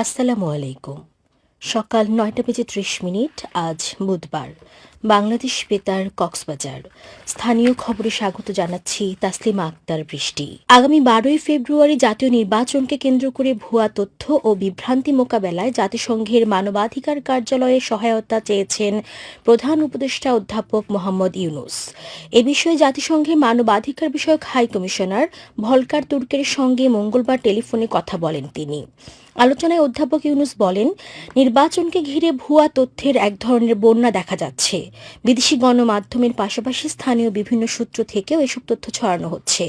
আসসালামু আলাইকুম। সকাল নয়টা বেজে ত্রিশ মিনিট আজ বুধবার। বাংলাদেশ বেতার কক্সবাজার। স্থানীয় খবরে স্বাগত জানাচ্ছি তাসলিমা আক্তার বৃষ্টি। আগামী বারোই ফেব্রুয়ারি জাতীয় নির্বাচনকে কেন্দ্র করে ভুয়া তথ্য ও বিভ্রান্তি মোকাবেলায় জাতিসংঘের মানবাধিকার কার্যালয়ে সহায়তা চেয়েছেন প্রধান উপদেষ্টা অধ্যাপক মোহাম্মদ ইউনুস। এ বিষয়ে জাতিসংঘের মানবাধিকার বিষয়ক হাই কমিশনার ভলকার তুর্কের সঙ্গে মঙ্গলবার টেলিফোনে কথা বলেন তিনি। আলোচনায় অধ্যাপক ইউনুস বলেন, নির্বাচনকে ঘিরে ভুয়া তথ্যের এক ধরনের বন্যা দেখা যাচ্ছে। বিদেশি গণমাধ্যমের পাশাপাশি স্থানীয় বিভিন্ন সূত্র থেকেও এসব তথ্য ছড়ানো হচ্ছে।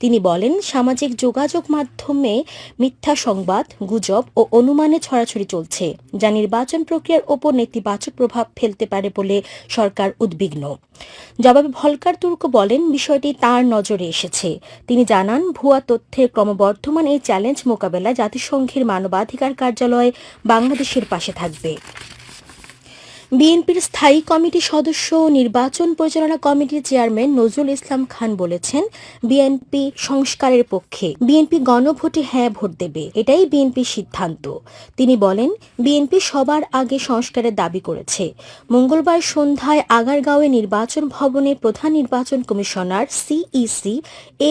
তিনি বলেন, সামাজিক যোগাযোগ মাধ্যমে মিথ্যা সংবাদ, গুজব ও অনুমানে ছড়াছড়ি চলছে, যা নির্বাচন প্রক্রিয়ার ওপর নেতিবাচক প্রভাব ফেলতে পারে বলে সরকার উদ্বিগ্ন। জবাবে ভলকার তুর্ক বলেন, বিষয়টি তার নজরে এসেছে। তিনি জানান, ভুয়া তথ্যের ক্রমবর্ধমান এই চ্যালেঞ্জ মোকাবেলায় জাতিসংঘের মানবাধিকার কার্যালয় বাংলাদেশের পাশে থাকবে। বিএনপির স্থায়ী কমিটি সদস্য নির্বাচন পরিচালনা কমিটির চেয়ারম্যান নজরুল ইসলাম খান বলেছেন, বিএনপি সংস্কারের পক্ষে বিএনপি গণভোটে হ্যাঁ ভোট দেবে, এটাই বিএনপির সিদ্ধান্ত। তিনি বলেন, বিএনপি সবার আগে সংস্কারের দাবি করেছে। মঙ্গলবার সন্ধ্যায় আগারগাঁওয়ে নির্বাচন ভবনে প্রধান নির্বাচন commissioner CEC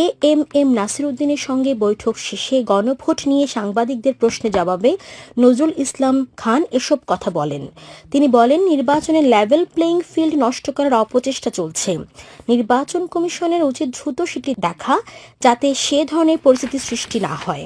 A M M Nasir উদ্দিনের সঙ্গে বৈঠক শেষে গণভোট নিয়ে সাংবাদিকদের প্রশ্নে জবাবে নজরুল ইসলাম খান এসব কথা বলেন। তিনি বলেন নির্বাচনে লেভেল প্লেইং ফিল্ড নষ্ট করার অপচেষ্টা চলছে। নির্বাচন কমিশনের উচিত দ্রুত সেটি দেখা যাতে সে ধরনের পরিস্থিতি সৃষ্টি না হয়।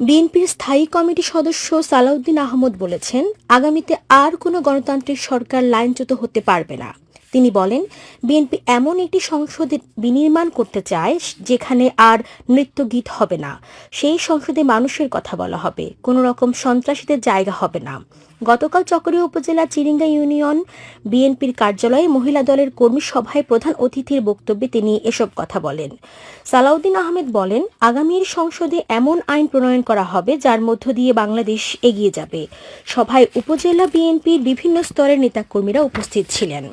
বিএনপির স্থায়ী কমিটি সদস্য সালাউদ্দিন আহমদ বলেছেন, আগামীতে আর কোনো গণতান্ত্রিক সরকার লাইনচ্যুত হতে পারবে না। তিনি বলেন, বিএনপি এমন একটি সংসদে বিনির্মাণ করতে চায় যেখানে আর নৃত্যগীত হবে না। সেই সংসদে মানুষের কথা বলা হবে। কোনো রকম সন্ত্রাসীদের জায়গা হবে না। গতকাল চকরিয়া উপজেলা চিরিঙ্গা ইউনিয়ন বিএনপির কার্যালয়ে মহিলা দলের কর্মী সভায় প্রধান অতিথির বক্তব্যে তিনি এসব কথা বলেন। সালাউদ্দিন আহমেদ বলেন, আগামীর সংসদে এমন আইন প্রণয়ন করা হবে যার মধ্য দিয়ে বাংলাদেশ এগিয়ে যাবে। সভায় উপজেলা বিএনপির বিভিন্ন স্তরের নেতাকর্মীরা উপস্থিত ছিলেন।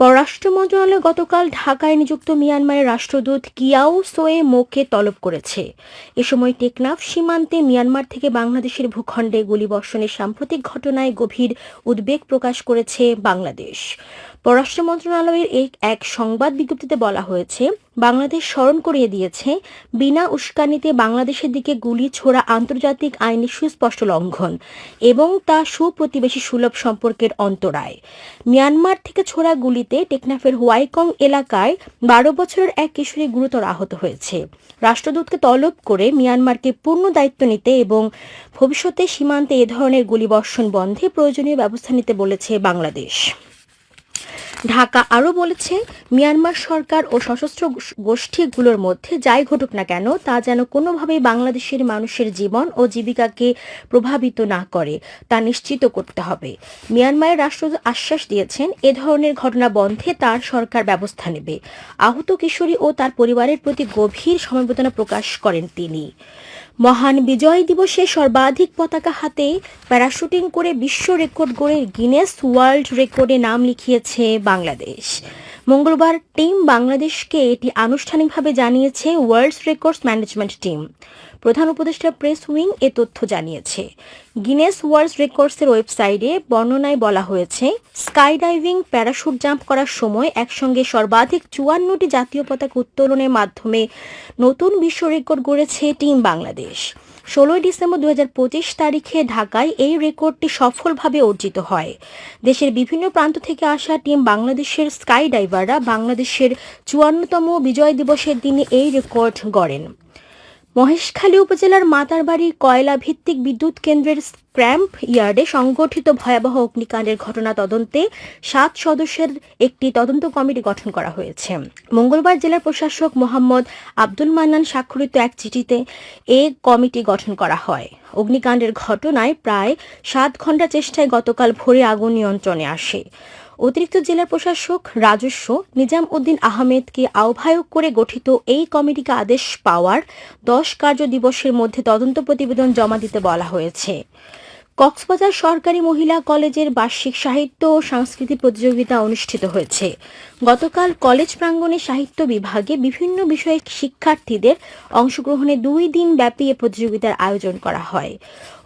পররাষ্ট্র মন্ত্রণালয় গতকাল ঢাকায় নিযুক্ত মিয়ানমারের রাষ্ট্রদূত কিয়াও সোয়ে মোকে তলব করেছে। এ সময় টেকনাফ সীমান্তে মিয়ানমার থেকে বাংলাদেশের ভূখণ্ডে গুলিবর্ষণের সাম্প্রতিক ঘটনায় গভীর উদ্বেগ প্রকাশ করেছে বাংলাদেশ। পররাষ্ট্র মন্ত্রণালয়ের এক সংবাদ বিজ্ঞপ্তিতে বলা হয়েছে, বাংলাদেশ স্মরণ করিয়ে দিয়েছে, বিনা উস্কানিতে বাংলাদেশের দিকে গুলি ছোড়া আন্তর্জাতিক আইনের সুস্পষ্ট লঙ্ঘন এবং তা সুপ্রতিবেশী সুলভ সম্পর্কের অন্তরায়। মিয়ানমার থেকে ছোড়া গুলিতে টেকনাফের হোয়াইকং এলাকায় বারো বছরের এক কিশোরী গুরুতর আহত হয়েছে। রাষ্ট্রদূতকে তলব করে মিয়ানমারকে পূর্ণ দায়িত্ব নিতে এবং ভবিষ্যতে সীমান্তে এ ধরনের গুলিবর্ষণ বন্ধে প্রয়োজনীয় ব্যবস্থা নিতে বলেছে বাংলাদেশ। ঢাকা আরও বলেছে, মিয়ানমার সরকার ও সশস্ত্র গোষ্ঠীগুলোর মধ্যে যাই ঘটুক না কেন, তা যেন কোনোভাবেই বাংলাদেশের মানুষের জীবন ও জীবিকাকে প্রভাবিত না করে, তা নিশ্চিত করতে হবে। মিয়ানমারের রাষ্ট্রদূত আশ্বাস দিয়েছেন, এ ধরনের ঘটনা বন্ধে তার সরকার ব্যবস্থা নেবে। আহত কিশোরী ও তার পরিবারের প্রতি গভীর সমবেদনা প্রকাশ করেন তিনি। মহান বিজয় দিবসে সর্বাধিক পতাকা হাতে প্যারাশুটিং করে বিশ্ব রেকর্ড গড়ে গিনেস ওয়ার্ল্ড রেকর্ডে নাম লিখিয়েছে বাংলাদেশ। মঙ্গলবার টিম বাংলাদেশকে এটি আনুষ্ঠানিকভাবে জানিয়েছে ওয়ার্ল্ড রেকর্ডস ম্যানেজমেন্ট টিম। প্রধান উপদেষ্টা প্রেস উইং এ তথ্য জানিয়েছে। গিনেস ওয়ার্ল্ড রেকর্ডসের ওয়েবসাইটে বর্ণনায় বলা হয়েছে স্কাই ডাইভিং প্যারাশুট জাম্প করার সময় একসঙ্গে সর্বাধিক চুয়ান্নটি জাতীয় পতাকা উত্তোলনের মাধ্যমে নতুন বিশ্ব রেকর্ড গড়েছে টিম বাংলাদেশ। ষোলোই ডিসেম্বর দুই হাজার পঁচিশ তারিখে ঢাকায় এই রেকর্ডটি সফলভাবে অর্জিত হয়। দেশের বিভিন্ন প্রান্ত থেকে আসা টিম বাংলাদেশের স্কাই ডাইভাররা বাংলাদেশের চুয়ান্নতম বিজয় দিবসের দিনে এই রেকর্ড গড়েন। মহেশখালী উপজেলার মাতারবাড়ি কয়লা ভিত্তিক বিদ্যুৎ কেন্দ্রের ক্র্যাম্প ইয়ার্ডে সংগঠিত ভয়াবহ অগ্নিকাণ্ডের ঘটনা তদন্তে সাত সদস্যের একটি তদন্ত কমিটি গঠন করা হয়েছে। মঙ্গলবার জেলার প্রশাসক মোহাম্মদ আব্দুল মান্নান স্বাক্ষরিত এক চিঠিতে এ কমিটি গঠন করা হয়। অগ্নিকাণ্ডের ঘটনায় প্রায় সাত ঘণ্টা চেষ্টায় গতকাল ভোরে আগুন নিয়ন্ত্রণে আসে। অতিরিক্ত জেলা প্রশাসক রাজস্ব নিজাম উদ্দিন আহমেদকে আহ্বায়ক করে গঠিত এই কমিটিকে আদেশ পাওয়ার দশ কার্য দিবসের মধ্যে তদন্ত প্রতিবেদন জমা দিতে বলা হয়েছে। কক্সবাজার সরকারি মহিলা কলেজের বার্ষিক সাহিত্য ও সাংস্কৃতিক প্রতিযোগিতা অনুষ্ঠিত হয়েছে। গতকাল কলেজ প্রাঙ্গণে সাহিত্য বিভাগে বিভিন্ন বিষয়ে শিক্ষার্থীদের অংশগ্রহণে দুই দিন ব্যাপী এ প্রতিযোগিতার আয়োজন করা হয়।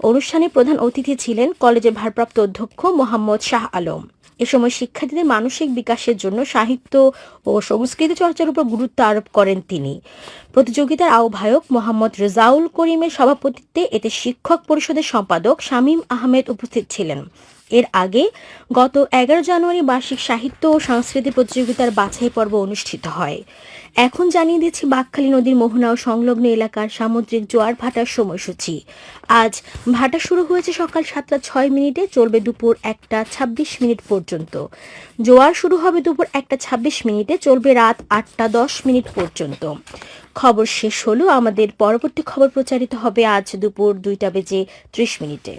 অনুষ্ঠানে প্রধান অতিথি ছিলেন কলেজের ভারপ্রাপ্ত অধ্যক্ষ মোহাম্মদ শাহ আলম। এ সময় শিক্ষার্থীদের মানসিক বিকাশের জন্য সাহিত্য ও সংস্কৃতি চর্চার উপর গুরুত্ব আরোপ করেন তিনি। প্রতিযোগিতার আহ্বায়ক মোহাম্মদ রেজাউল করিমের সভাপতিত্বে এতে শিক্ষক পরিষদের সম্পাদক শামীম আহমেদ উপস্থিত ছিলেন। এর আগে গত এগারো জানুয়ারি বার্ষিক সাহিত্য ও সংস্কৃতি প্রতিযোগিতার বাছাই পর্ব অনুষ্ঠিত হয়। এখন জানিয়ে দিচ্ছি বাকখালী নদীর মোহনা ও সংলগ্ন এলাকার সামুদ্রিক জোয়ার ভাটার সময়সূচি। আজ ভাটা শুরু হয়েছে সকাল সাতটা ছয় মিনিটে, চলবে দুপুর একটা ছাব্বিশ মিনিট পর্যন্ত। জোয়ার শুরু হবে দুপুর একটা ছাব্বিশ মিনিটে, চলবে রাত আটটা দশ মিনিট পর্যন্ত। খবর শেষ হলো, আমাদের পরবর্তী খবর প্রচারিত হবে আজ দুপুর দুইটা বেজে ত্রিশ মিনিটে।